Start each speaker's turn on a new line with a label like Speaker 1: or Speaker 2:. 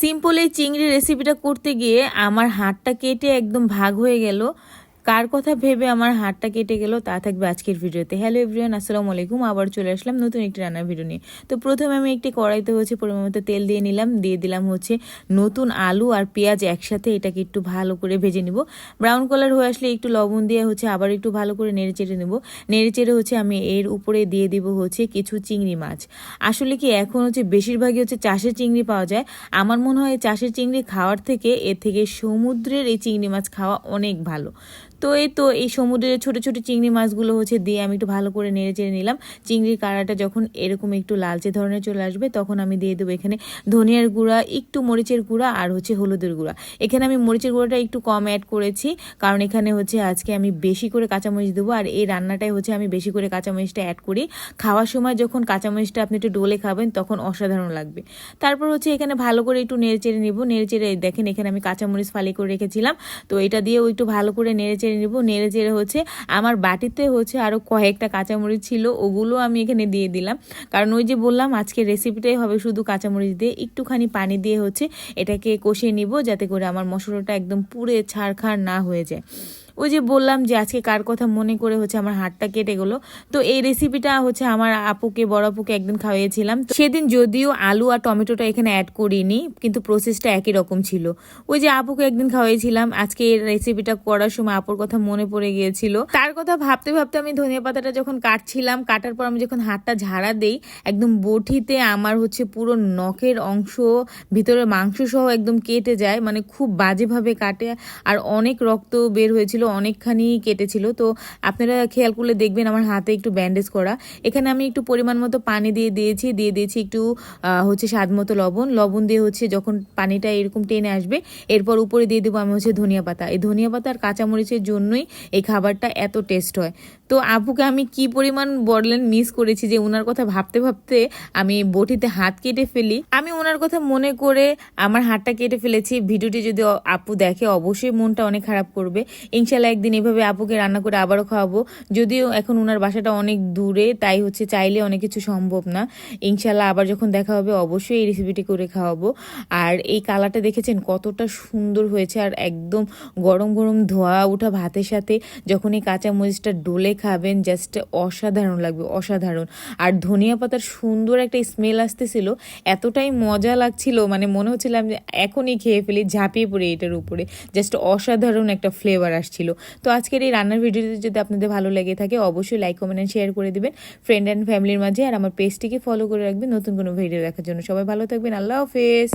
Speaker 1: Simple এই চিংড়ি রেসিপিটা করতে গিয়ে আমার হাতটা কেটে একদম ভাগ হয়ে গেল। কার কথা ভেবে আমার হাতটা কেটে গেল, তা থাকবে আজকের ভিডিওতে। হ্যালো এভরিওয়ান আসসালামু আলাইকুম। আবার চলে আসলাম নতুন একটি রান্নার ভিডিও নিয়ে। তো প্রথমে আমি একটি কড়াইতে হচ্ছে পরিমাণ তেল দিয়ে নিলাম, দিয়ে দিলাম হচ্ছে নতুন আলু আর পেঁয়াজ একসাথে, এটাকে একটু ভালো করে ভেজে নিব। ব্রাউন কালার হয়ে আসলে একটু লবণ দিয়ে হচ্ছে আবার একটু ভালো করে নেড়ে চেড়ে নেব। নেড়ে চেড়ে হচ্ছে আমি এর উপরে দিয়ে দিব হচ্ছে কিছু চিংড়ি মাছ। আসলে কি এখন হচ্ছে বেশিরভাগই হচ্ছে চাষের চিংড়ি পাওয়া যায়। আমার মনে হয় চাষের চিংড়ি খাওয়ার থেকে এর থেকে সমুদ্রের এই চিংড়ি মাছ খাওয়া অনেক ভালো। তো এই তো এই সমুদ্রের ছোট ছোট চিংড়ি মাছগুলো হচ্ছে দিয়ে আমি একটু ভালো করে নেড়ে চেড়ে নিলাম। চিংড়ির কাড়াটা যখন এরকম একটু লালচে ধরনের চলে আসবে, তখন আমি দিয়ে দেবো এখানে ধনিয়ার গুঁড়া, একটু মরিচের গুঁড়া আর হচ্ছে হলুদের গুঁড়া। এখানে আমি মরিচের গুঁড়াটা একটু কম অ্যাড করেছি, কারণ এখানে হচ্ছে আজকে আমি বেশি করে কাঁচামরিচ দেবো আর এই রান্নাটাই হচ্ছে আমি বেশি করে কাঁচামরিচটা অ্যাড করি। খাওয়ার সময় যখন কাঁচামরিচটা আপনি একটু ডোলে খাবেন, তখন অসাধারণ লাগবে। তারপর হচ্ছে এখানে ভালো করে একটু নেড়ে চেড়ে নিব। নেড়ে চেড়ে দেখেন এখানে আমি কাঁচামরিচ ফালি করে রেখেছিলাম। তো এটা দিয়েও একটু ভালো করে নেড়ে চেড়ে নিব, নেড়ে চেড়ে হচ্ছে আমার বাটিতে হচ্ছে আরও কয়েকটা কাঁচামরিচ ছিল, ওগুলো আমি এখানে দিয়ে দিলাম। কারণ ওই যে বললাম, আজকে রেসিপিটাই হবে শুধু কাঁচামরিচ দিয়ে, একটুখানি পানি দিয়ে হচ্ছে এটাকে কষিয়ে নিব, যাতে করে আমার মশলাটা একদম পুড়ে ছাড়খাড় না হয়ে যায়। ওই যে বললাম যে আজকে কার কথা মনে করে হচ্ছে আমার হাতটা কেটে গেলো। তো এই রেসিপিটা হচ্ছে আমার আপুকে, বড় আপুকে একদিন খাওয়িয়েছিলাম সেদিন যদিও আলু আর টমেটোটা এখানে অ্যাড করিনি, কিন্তু প্রসেসটা একই রকম ছিল। ওই যে আপুকে একদিন খাওয়াইছিলাম আজকে এই রেসিপিটা করার সময় আপুর কথা মনে পড়ে গিয়েছিল। তার কথা ভাবতে ভাবতে আমি ধনিয়া পাতাটা যখন কাটছিলাম, কাটার পর আমি যখন হাতটা ঝাড়া দেই, একদম বটিতে আমার হচ্ছে পুরো নখের অংশ, ভিতরে মাংস সহ একদম কেটে যায় মানে খুব বাজেভাবে কাটে। আর অনেক রক্ত বের হয়েছিল অনেকখানি কেটেছিল। তো আপনারা খেয়াল করলে দেখবেন আমার হাতে একটু ব্যান্ডেজ করা। এখানে আমি একটু পরিমাণ মতো পানি দিয়ে দিয়েছি দিয়ে দিয়েছি একটু হচ্ছে স্বাদ মতো লবণ। লবণ দিয়ে হচ্ছে যখন পানিটা এরকম টেনে আসবে, এরপর উপরে দিয়ে দেবো আমি হচ্ছে ধনিয়া পাতা। এই ধনিয়া পাতা আর কাঁচামরিচের জন্যই এই খাবারটা এত টেস্ট হয়। তো আপুকে আমি কি পরিমাণ বললেন মিস করেছি যে ওনার কথা ভাবতে ভাবতে আমি বটিতে হাত কেটে ফেলি। আমি ওনার কথা মনে করে আমার হাতটা কেটে ফেলেছি। ভিডিওটি যদি আপু দেখে অবশ্যই মনটা অনেক খারাপ করবে। ইনশাল্লাহ একদিন এভাবে আপুকে রান্না করে আবারও খাওয়াবো। যদিও এখন ওনার বাসাটা অনেক দূরে, তাই হচ্ছে চাইলে অনেক কিছু সম্ভব না। ইনশাল্লাহ আবার যখন দেখা হবে অবশ্যই এই রেসিপিটি করে খাওয়াবো। আর এই কালারটা দেখেছেন কতটা সুন্দর হয়েছে, আর একদম গরম গরম ধোয়া ওঠা ভাতের সাথে যখন এই কাঁচা মরিচটা ডোলে খাবেন জাস্ট অসাধারণ লাগবে, অসাধারণ। আর ধনিয়া পাতার সুন্দর একটা স্মেল আসতেছিল, এতটাই মজা লাগছিল মানে মনে হচ্ছিল আমি এখনই খেয়ে ফেলি, ঝাঁপিয়ে পড়ে এটার উপরে। জাস্ট অসাধারণ একটা ফ্লেভার আসছিল। তো আজকের এই রান্নার ভিডিওটি যদি আপনাদের ভালো লেগে থাকে, অবশ্যই লাইক কমেন্ট অ্যান্ড শেয়ার করে দেবেন ফ্রেন্ড অ্যান্ড ফ্যামিলির মাঝে। আর আমার পেজটিকে ফলো করে রাখবেন নতুন কোনো ভিডিও দেখার জন্য। সবাই ভালো থাকবেন। আল্লাহ হাফেজ।